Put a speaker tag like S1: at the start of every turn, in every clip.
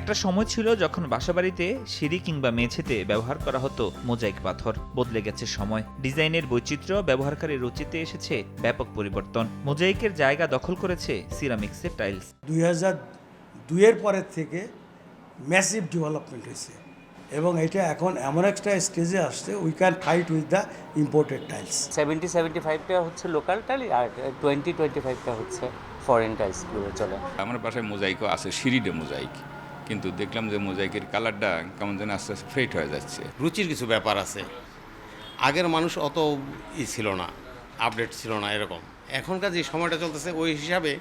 S1: একটা সময় ছিল যখন বাসাবাড়িতে সিঁড়ি কিংবা মেঝেতে ব্যবহার করা হতো মোজাইক পাথর। বদলে গেছে সময়। ডিজাইনের বৈচিত্র্য ব্যবহারকারীর রুচিতে এসেছে ব্যাপক পরিবর্তন। মোজাইকের জায়গা দখল করেছে সিরামিক্সের টাইলস।
S2: দুই হাজার দুইয়ের পরের থেকে ম্যাসিভ ডেভেলপমেন্ট হয়েছে এবং এটা এখন এমন একটা স্টেজে আসছে we can fight with the imported tiles
S3: seventy seventy ফাইভটা হচ্ছে লোকাল টাইল আর টোয়েন্টি টোয়েন্টি ফাইভটা হচ্ছে ফরেন টাইলসগুলো চলে।
S4: আমার বাসায় মোজাইকও আছে সিঁড়িতে মোজাইক। কিন্তু দেখলাম যে মোজাইকের কালারটা কেমন যেন আস্তে আস্তে ফেট হয়ে যাচ্ছে।
S5: রুচির কিছু ব্যাপার আছে। আগের মানুষ অত ই ছিল না, আপডেট ছিল না এরকম। এখনকার যে সময়টা চলতেছে, ওই হিসাবে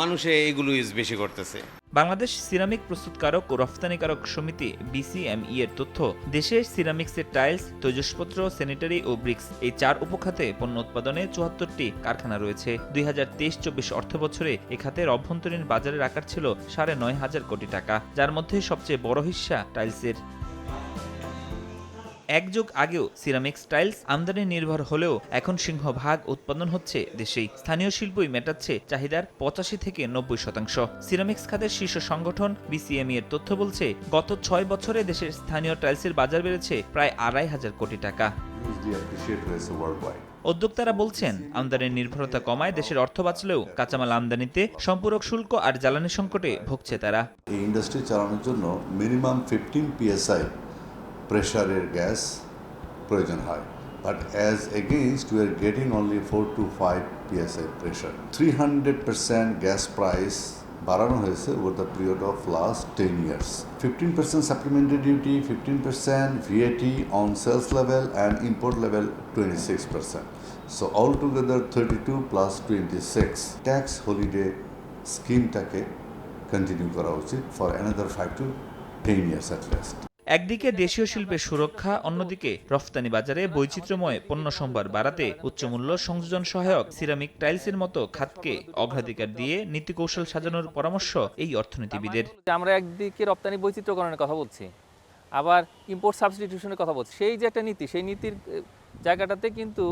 S5: মানুষে এইগুলো ইউজ বেশি করতেছে।
S1: বাংলাদেশ সিরামিক প্রস্তুতকারক ও রফতানিকারক সমিতি বিসিএমই এর তথ্য, দেশে সিরামিক্সের টাইলস, তৈজসপত্র, স্যানিটারি ও ব্রিক্স এই চার উপখাতে পণ্য উৎপাদনে চুয়াত্তরটি কারখানা রয়েছে। দুই হাজার তেইশ চব্বিশ অর্থ বছরে এ খাতের অভ্যন্তরীণ বাজারের আকার ছিল সাড়ে নয় হাজার কোটি টাকা, যার মধ্যে সবচেয়ে বড় হিস্সা টাইলসের। এক যুগ আগেও সিরামিক্স টাইলস আমদানি নির্ভর হলেও এখন সিংহভাগ উৎপাদন হচ্ছে দেশেই। স্থানীয় শিল্পই মেটাচ্ছে চাহিদার পঁচাশি থেকে নব্বই শতাংশ। সিরামিক্স খাতের শীর্ষ সংগঠন বিসিএমই এর তথ্য বলছে, গত ছয় বছরে দেশের স্থানীয় টাইলসের বাজার বেড়েছে প্রায় আড়াই হাজার কোটি টাকা। উদ্যোক্তারা বলছেন, আমদানির নির্ভরতা কমায় দেশের অর্থ বাঁচলেও কাঁচামাল আমদানিতে সম্পূরক শুল্ক আর জ্বালানি সংকটে ভুগছে তারা।
S6: এই ইন্ডাস্ট্রি চালানোর জন্য মিনিমাম ফিফটিন পিএসআই প্রেশারের গ্যাস প্রয়োজন হয়। But as against we are getting only four to five psi pressure three hundred percent gas price বাড়ানো হয়েছে over the period of last ten years fifteen percent supplementary duty fifteen percent VAT on sales level and import level twenty six percent so all together thirty two plus twenty six tax holiday স্কিমটাকে continue করা উচিত for another five to ten years at least
S1: একদিকে দেশীয় শিল্পের সুরক্ষা, অন্যদিকে রফতানি বাজারে বৈচিত্র্যময় পণ্য সম্ভার বাড়াতে উচ্চমূল্য সংযোজন সহায়ক সিরামিক টাইলসের মতো খাতকে অগ্রাধিকার দিয়ে নীতিকৌশল সাজানোর পরামর্শ এই অর্থনীতিবিদের।
S7: আমরা একদিকে রপ্তানি বৈচিত্র্যকরণের কথা বলছি, আবার ইম্পোর্ট সাবস্টিটিউশনের কথা বলছি, সেই যে একটা নীতি, সেই নীতির জায়গাটাতে কিন্তু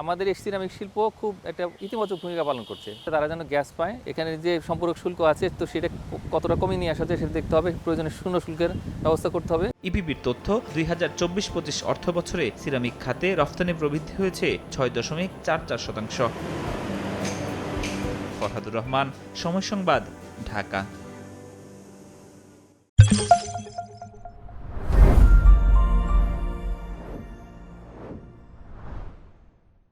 S7: আমাদের এই সিরামিক শিল্প খুব একটা ইতিবাচক ভূমিকা পালন করছে। তারা যেন গ্যাস পায়, এখানে যে সম্পর্ক শুল্ক আছে, তো সেটা কতটা কমিয়ে নিয়ে আসা যায় সেটা দেখতে হবে। প্রয়োজনে শূন্য শুল্কের ব্যবস্থা করতে হবে।
S1: ইপিবির তথ্য, দুই হাজার চব্বিশ পঁচিশ অর্থ বছরে সিরামিক খাতে রফতানি প্রবৃদ্ধি হয়েছে ছয় দশমিক চার চার শতাংশ। ফরহাদুর রহমান, সময় সংবাদ, ঢাকা।